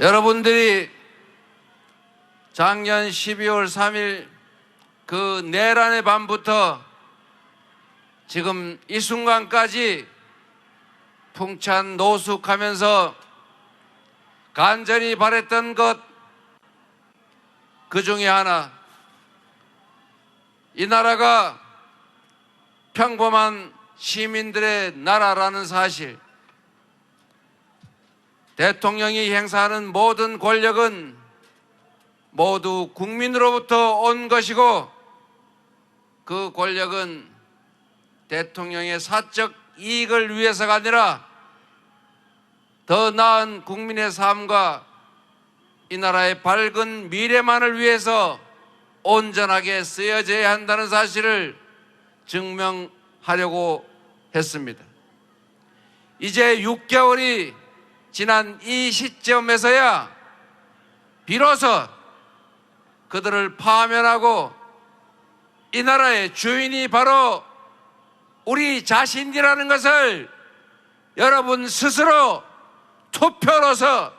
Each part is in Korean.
여러분들이 작년 12월 3일 그 내란의 밤부터 지금 이 순간까지 풍찬 노숙하면서 간절히 바랬던 것 그 중에 하나. 이 나라가 평범한 시민들의 나라라는 사실 대통령이 행사하는 모든 권력은 모두 국민으로부터 온 것이고 그 권력은 대통령의 사적 이익을 위해서가 아니라 더 나은 국민의 삶과 이 나라의 밝은 미래만을 위해서 온전하게 쓰여져야 한다는 사실을 증명하려고 했습니다. 이제 6개월이 지난 이 시점에서야 비로소 그들을 파면하고 이 나라의 주인이 바로 우리 자신이라는 것을 여러분 스스로 투표로서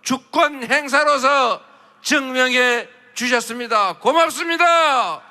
주권 행사로서 증명해 주셨습니다. 고맙습니다.